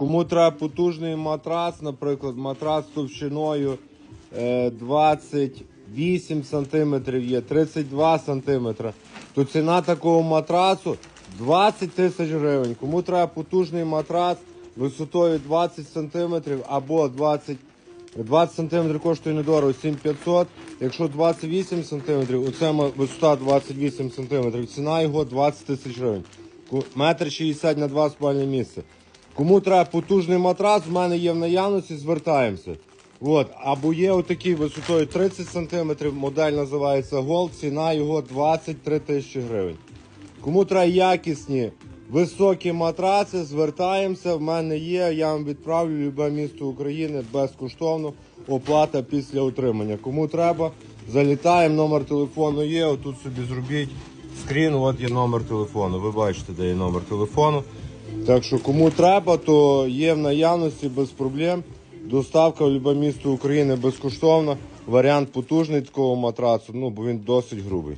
кому треба потужний матрац, наприклад, матрац товщиною е, 28 см є, 32 см, то ціна такого матрацу 20 тисяч гривень. Кому треба потужний матрац висотою 20 см або 20 20 см коштує недорого 7500. Якщо 28 см, оце висота 28 см, ціна його 20 тисяч гривень. Метр 60 на 2 спальні місце. Кому треба потужний матрас, в мене є в наявності, звертаємося. От, або є отакий висотою 30 см, модель називається Gold, ціна його 23 тисячі гривень. Кому треба якісні, високі матраци, звертаємося. В мене є. Я вам відправлю любе місто України безкоштовно. Оплата після отримання. Кому треба, залітаємо. Номер телефону є. Отут собі зробіть скрін. От є номер телефону. Ви бачите, де є номер телефону. Так що кому треба, то є в наявності без проблем. Доставка в любе місто України безкоштовна. Варіант потужний такого матрацу, ну бо він досить грубий.